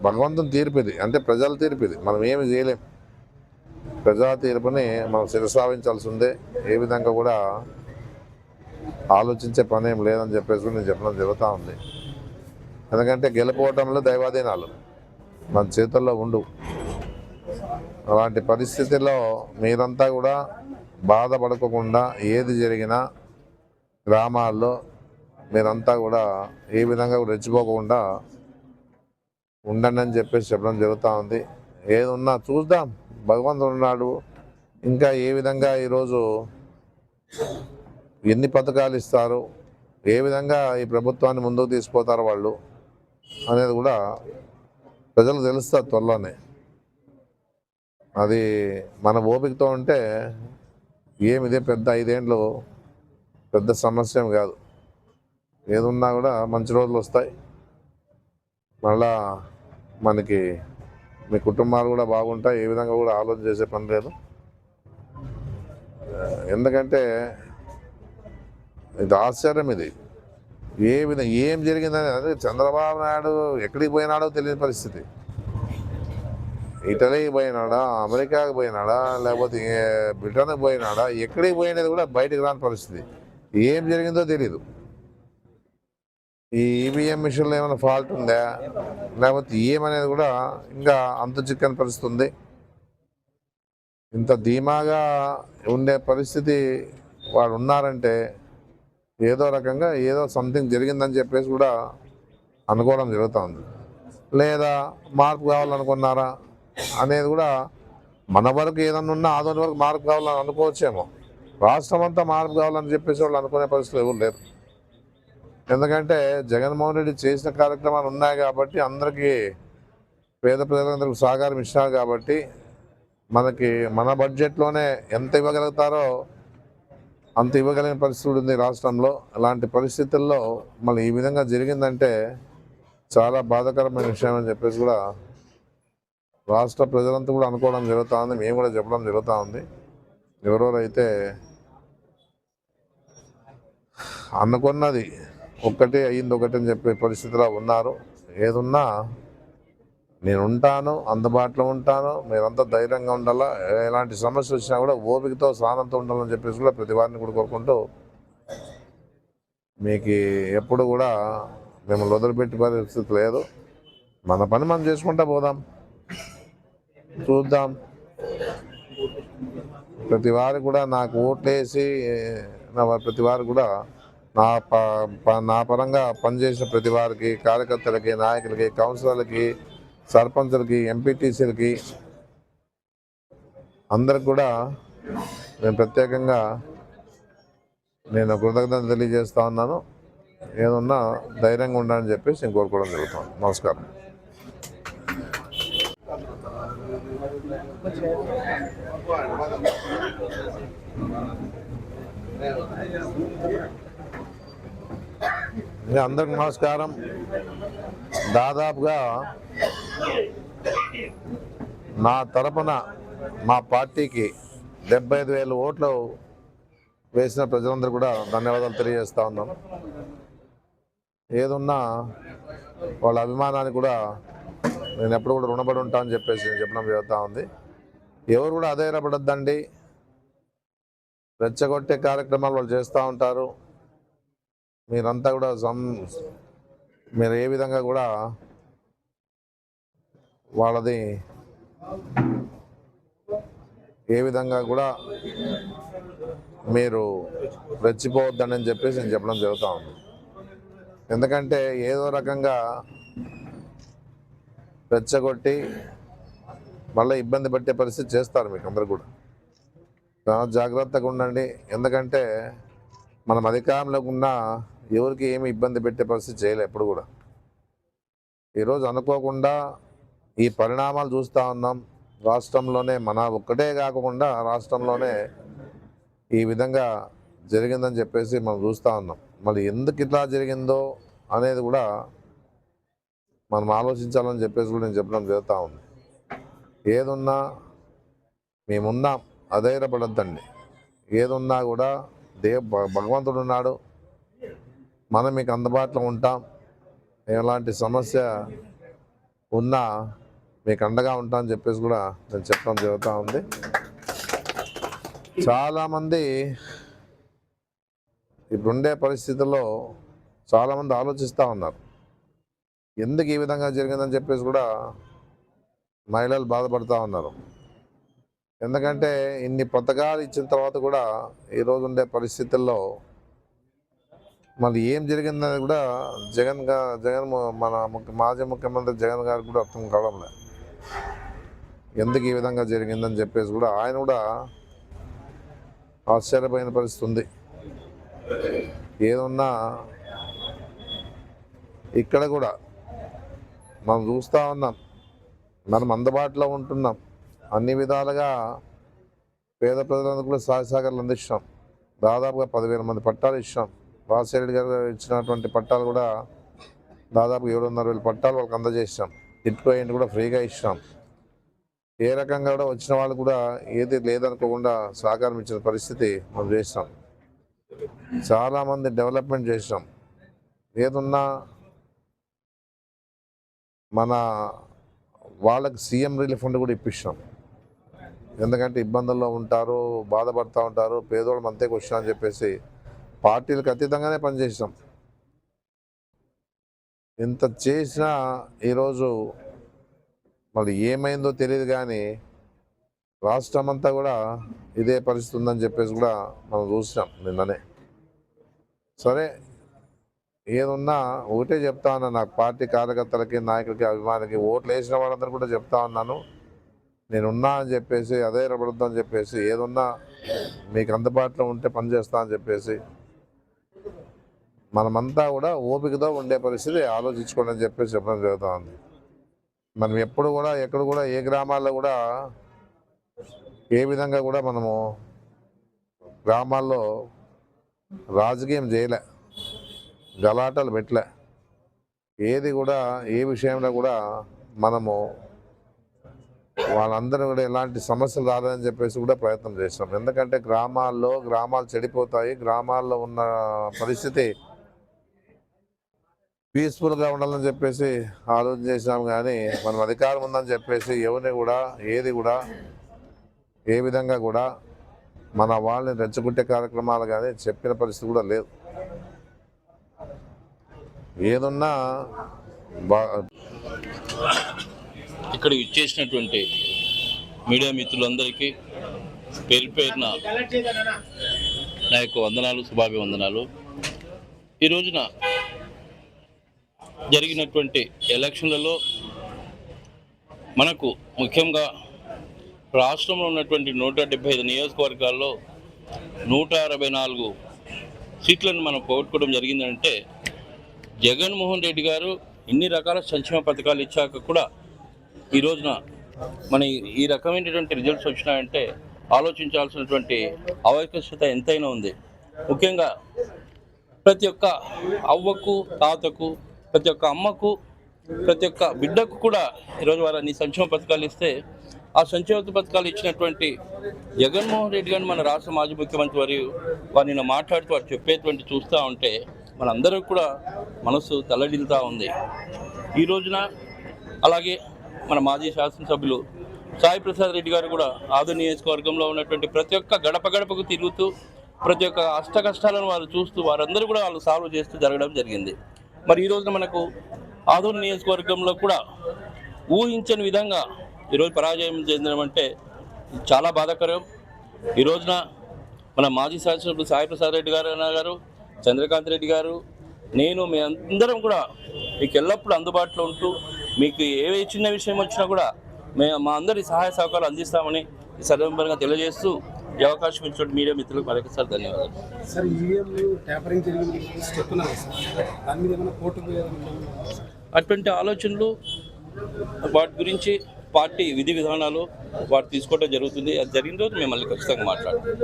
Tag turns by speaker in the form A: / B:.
A: భగవంతుని తీర్పిది. అంటే ప్రజల తీర్పిది. మనం ఏమి చేయలేం. ప్రజా తీర్పుని మనం శిరసావించాల్సి ఉంది ఏ విధంగా కూడా ఆలోచించే పని ఏం లేదని చెప్పేసి నేను చెప్పడం జరుగుతూ ఉంది. ఎందుకంటే గెలుపోవటంలో దైవాధీనాలు. మన చేతుల్లో ఉండు. అలాంటి పరిస్థితిలో మీరంతా కూడా బాధపడకుండా ఏది జరిగినా గ్రామాల్లో మీరంతా కూడా ఏ విధంగా రెచ్చిపోకుండా ఉండండి అని చెప్పేసి చెప్పడం జరుగుతూ ఉంది. ఏది ఉన్నా చూద్దాం. భగవంతుడు ఉన్నాడు. ఇంకా ఏ విధంగా ఈరోజు ఎన్ని పథకాలు ఇస్తారు? ఏ విధంగా ఈ ప్రభుత్వాన్ని ముందుకు తీసుకుపోతారు వాళ్ళు? అనేది కూడా ప్రజలకు తెలుస్తారు త్వరలోనే. అది మన ఓపికతో ఉంటే ఏమి ఇదే పెద్ద ఐదేండ్లు పెద్ద సమస్య కాదు. ఏదున్నా కూడా మంచి రోజులు వస్తాయి. మళ్ళా మనకి మీ కుటుంబాలు కూడా బాగుంటాయి ఏ విధంగా కూడా ఆలోచన చేసే పని లేదు. ఎందుకంటే ఇది ఆశ్చర్యం ఇది. ఏ విధంగా ఏం జరిగిందని అదే చంద్రబాబు నాయుడు ఎక్కడికి పోయినాడో తెలియని పరిస్థితి. ఇటలీకి పోయినాడా అమెరికాకి పోయినాడా లేకపోతే బ్రిటన్కి పోయినాడా ఎక్కడికి పోయినది కూడా బయటకు రాని పరిస్థితి. ఏం జరిగిందో తెలియదు ఈ ఈవీఎం మిషన్లో ఏమైనా ఫాల్ట్ ఉందా? లేకపోతే ఏమనేది కూడా ఇంకా అంత చిక్కని పరిస్థితి ఉంది ఇంత ధీమాగా ఉండే పరిస్థితి వాడు ఉన్నారంటే ఏదో రకంగా ఏదో సంథింగ్ జరిగిందని చెప్పేసి కూడా అనుకోవడం జరుగుతుంది లేదా మార్పు కావాలనుకున్నారా అనేది కూడా మన వరకు ఏదన్నా ఉన్నా ఆదోని వరకు మార్పు కావాలని అనుకోవచ్చేమో. రాష్ట్రం అంతా మార్పు కావాలని చెప్పేసి వాళ్ళు అనుకునే పరిస్థితులు ఎవరు లేరు. ఎందుకంటే జగన్మోహన్ రెడ్డి చేసిన కార్యక్రమాలు ఉన్నాయి కాబట్టి అందరికీ పేద ప్రజలందరికీ సహకారం ఇచ్చినారు కాబట్టి మనకి మన బడ్జెట్లోనే ఎంత ఇవ్వగలుగుతారో అంత ఇవ్వగలిగిన పరిస్థితి ఉంది రాష్ట్రంలో. అలాంటి పరిస్థితుల్లో మళ్ళీ ఈ విధంగా జరిగిందంటే చాలా బాధాకరమైన విషయం అని చెప్పేసి కూడా రాష్ట్ర ప్రజలంతా కూడా అనుకోవడం జరుగుతూ ఉంది మేము కూడా చెప్పడం జరుగుతూ ఉంది ఎవరెవరైతే అనుకున్నది ఒక్కటే అయ్యింది ఒకటి అని చెప్పే పరిస్థితిలో ఉన్నారు. ఏదున్నా నేను ఉంటాను అందుబాటులో ఉంటాను మీరంతా ధైర్యంగా ఉండాలా? ఎలాంటి సమస్య వచ్చినా కూడా ఓపికతో సానంతో ఉండాలని చెప్పేసి కూడా ప్రతి వారిని కూడా కోరుకుంటూ మీకు ఎప్పుడు కూడా మిమ్మల్ని వదిలిపెట్టి పరిస్థితి లేదు. మన పని మనం చేసుకుంటా పోదాం. చూద్దాం. ప్రతి వారు కూడా నాకు ఓట్లేసి నా ప్రతి వారు కూడా నా ప ప- నా పరంగా పనిచేసిన ప్రతి వారికి కార్యకర్తలకి నాయకులకి కౌన్సిలర్లకి సర్పంచులకి ఎంపీటీసీలకి అందరికి కూడా నేను ప్రత్యేకంగా నేను కృతజ్ఞత తెలియజేస్తా ఉన్నాను. ఏదన్నా ధైర్యంగా ఉండాలని చెప్పేసి నేను కోరుకోవడం జరుగుతాను నమస్కారం. ఇంకా అందరికి నమస్కారం. దాదాపుగా నా తరపున మా పార్టీకి డెబ్బై ఐదు వేల ఓట్లు వేసిన ప్రజలందరూ కూడా ధన్యవాదాలు తెలియజేస్తూ ఉన్నాం. ఏదున్నా వాళ్ళ అభిమానాన్ని కూడా నేను ఎప్పుడు కూడా రుణపడి ఉంటా అని చెప్పేసి చెప్పడం జరుగుతూ ఉంది. ఎవరు కూడా అధైర్యపడద్దండి. రెచ్చగొట్టే కార్యక్రమాలు వాళ్ళు చేస్తూ ఉంటారు. మీరంతా కూడా సం మీరు ఏ విధంగా కూడా వాళ్ళది ఏ విధంగా కూడా మీరు రెచ్చిపోవద్దని చెప్పేసి నేను చెప్పడం జరుగుతూ ఉంది. ఎందుకంటే ఏదో రకంగా రెచ్చగొట్టి మళ్ళీ ఇబ్బంది పెట్టే పరిస్థితి చేస్తారు మీకు అందరు కూడా. చాలా జాగ్రత్తగా ఉండండి. ఎందుకంటే మనం అధికారంలోకి ఉన్నా ఎవరికి ఏమి ఇబ్బంది పెట్టే పరిస్థితి చేయలే ఎప్పుడు కూడా. ఈరోజు అనుకోకుండా ఈ పరిణామాలు చూస్తూ ఉన్నాం. రాష్ట్రంలోనే మన ఒక్కటే కాకుండా రాష్ట్రంలోనే ఈ విధంగా జరిగిందని చెప్పేసి మనం చూస్తూ ఉన్నాం. మళ్ళీ ఎందుకు ఇట్లా జరిగిందో అనేది కూడా మనం ఆలోచించాలని చెప్పేసి కూడా నేను చెప్పడం జరుగుతూ ఉంది. ఏదున్నా మేమున్నాం. అధైర్యపడద్దండి. ఏదున్నా కూడా దేవ భ- భగవంతుడు ఉన్నాడు. మనం మీకు అందుబాటులో ఉంటాం. ఎలాంటి సమస్య ఉన్నా మీకు అండగా ఉంటా అని చెప్పేసి కూడా నేను చెప్పడం జరుగుతూ ఉంది. చాలామంది ఇప్పుడుండే పరిస్థితుల్లో చాలామంది ఆలోచిస్తూ ఉన్నారు. ఎందుకు ఈ విధంగా జరిగిందని చెప్పేసి కూడా మహిళలు బాధపడుతూ ఉన్నారు. ఎందుకంటే ఇన్ని పథకాలు ఇచ్చిన తర్వాత కూడా ఈరోజు ఉండే పరిస్థితుల్లో మళ్ళీ ఏం జరిగిందని కూడా జగన్గా జగన్ మన ముఖ్య మాజీ ముఖ్యమంత్రి జగన్ గారికి కూడా అర్థం కావడం లేదు. ఎందుకు ఈ విధంగా జరిగిందని చెప్పేసి కూడా ఆయన కూడా ఆశ్చర్యపోయిన పరిస్థితి ఉంది. ఏదున్నా ఇక్కడ కూడా మనం చూస్తూ ఉన్నాం. మనం అందుబాటులో ఉంటున్నాం. అన్ని విధాలుగా పేద ప్రజలందరూ కూడా సహాయ సహకారాలు అందిస్తాం. దాదాపుగా పదివేల మంది పట్టాలు ఇచ్చాం వాసిరెడ్డి గారు ఇచ్చినటువంటి పట్టాలు కూడా దాదాపు ఏడున్నర వేల పట్టాలు వాళ్ళకి అందజేసాం ఇటుకో ఇంటి కూడా ఫ్రీగా ఇచ్చాం ఏ రకంగా కూడా వచ్చిన వాళ్ళు కూడా ఏది లేదనుకోకుండా సహకారం ఇచ్చిన పరిస్థితి మనం చేసినాం. చాలామంది డెవలప్మెంట్ చేసాం ఏదున్నా మన వాళ్ళకి సీఎం రిలీఫ్ ఫండ్ కూడా ఇప్పిస్తాం ఎందుకంటే ఇబ్బందుల్లో ఉంటారు బాధపడుతూ ఉంటారు పేదోళ్ళు అంతే క్వశ్చన్ అని చెప్పేసి పార్టీలకు అతీతంగానే పనిచేసాం ఇంత చేసినా ఈరోజు మరి ఏమైందో తెలియదు కానీ రాష్ట్రం అంతా కూడా ఇదే పరిస్థితి ఉందని చెప్పేసి కూడా మనం చూసినాం నిన్ననే. సరే ఏదున్నా ఒకటే చెప్తా ఉన్నా నాకు పార్టీ కార్యకర్తలకి నాయకులకి అభిమానికి ఓట్లు వేసిన వాళ్ళందరూ కూడా చెప్తా ఉన్నాను. నేను ఉన్నా అని చెప్పేసి అదే రబడద్దు అని చెప్పేసి ఏదున్నా మీకు అందుబాటులో ఉంటే పని చేస్తా అని చెప్పేసి మనమంతా కూడా ఓపికతో ఉండే పరిస్థితి ఆలోచించుకోండి అని చెప్పేసి చెప్పడం జరుగుతుంది. మనం ఎప్పుడు కూడా ఎక్కడ కూడా ఏ గ్రామాల్లో కూడా ఏ విధంగా కూడా మనము గ్రామాల్లో రాజకీయం చేయలే గలాటలు పెట్టలే. ఏది కూడా ఏ విషయంలో కూడా మనము వాళ్ళందరూ కూడా ఎలాంటి సమస్యలు రాదని చెప్పేసి కూడా ప్రయత్నం చేస్తాం ఎందుకంటే గ్రామాల్లో గ్రామాలు చెడిపోతాయి గ్రామాల్లో ఉన్న పరిస్థితి పీస్ఫుల్గా ఉండాలని చెప్పేసి ఆలోచన చేసినాం కానీ మనం అధికారం ఉందని చెప్పేసి ఎవరిని కూడా ఏది కూడా ఏ విధంగా కూడా మన వాళ్ళని రెచ్చగొట్టే కార్యక్రమాలు కానీ చెప్పిన పరిస్థితి కూడా లేదు. ఏదున్నా బా
B: ఇక్కడ ఇచ్చేసినటువంటి మీడియా మిత్రులందరికీ పేరు పేరున నా యొక్క వందనాలు శుభాభివందనాలు. ఈ రోజున జరిగినటువంటి ఎలక్షన్లలో మనకు ముఖ్యంగా రాష్ట్రంలో ఉన్నటువంటి నూట డెబ్బై ఐదు నియోజకవర్గాల్లో నూట అరవై నాలుగు సీట్లను మనం పోగొట్టుకోవడం జరిగిందంటే జగన్మోహన్ రెడ్డి గారు ఇన్ని రకాల సంక్షేమ పథకాలు ఇచ్చాక కూడా ఈ రోజున మన ఈ- రకమైనటువంటి రిజల్ట్స్ వచ్చినాయంటే ఆలోచించాల్సినటువంటి అవకాశత ఎంతైనా ఉంది. ముఖ్యంగా ప్రతి ఒక్క అవ్వకు తాతకు ప్రతి ఒక్క అమ్మకు ప్రతి ఒక్క బిడ్డకు కూడా ఈరోజు వారు సంక్షేమ పథకాలు ఇస్తే ఆ సంక్షేమ పథకాలు ఇచ్చినటువంటి జగన్మోహన్ రెడ్డి గారిని మన రాష్ట్ర మాజీ ముఖ్యమంత్రి వారు వారు నిన్న మాట్లాడుతూ వారు చెప్పేటువంటి చూస్తూ ఉంటే మనందరూ కూడా మనసు తల్లడిల్లుతూ ఉంది. ఈ రోజున అలాగే మన మాజీ శాసనసభ్యులు సాయి ప్రసాద్ రెడ్డి గారు కూడా ఆదు నియోజకవర్గంలో ఉన్నటువంటి ప్రతి ఒక్క గడప గడపకు తిరుగుతూ ప్రతి ఒక్క అష్ట కష్టాలను వారు చూస్తూ వారందరూ కూడా వాళ్ళు సాల్వ్ చేస్తూ జరగడం జరిగింది. మరి ఈ రోజున మనకు ఆదూరు నియోజకవర్గంలో కూడా ఊహించని విధంగా ఈరోజు పరాజయం చెందడం అంటే చాలా బాధాకరం. ఈ రోజున మన మాజీ శాసనసభ్యులు సాయిప్రసాద్ రెడ్డి గారు అన్న గారు చంద్రకాంత్ రెడ్డి గారు నేను మీ అందరం కూడా మీకు ఎల్లప్పుడూ అందుబాటులో ఉంటూ మీకు ఏ చిన్న విషయం వచ్చినా కూడా మేము మా అందరి సహాయ సహకారాలు అందిస్తామని సందర్భంగా తెలియజేస్తూ ఈ అవకాశం ఇచ్చిన మీడియా మిత్రులకు మరొకసారి ధన్యవాదాలు.
C: సార్ ఈవీఎం ట్యాపరింగ్ జరిగింది చెప్తున్నారు సార్. దాని మీద ఏమైనా కోర్టుకు పోయేది
B: అటువంటి ఆలోచనలు వాటి గురించి పార్టీ విధి విధానాలు వారు తీసుకోవడం జరుగుతుంది. అది జరిగిన రోజు మేము మళ్ళీ ఖచ్చితంగా మాట్లాడతాం.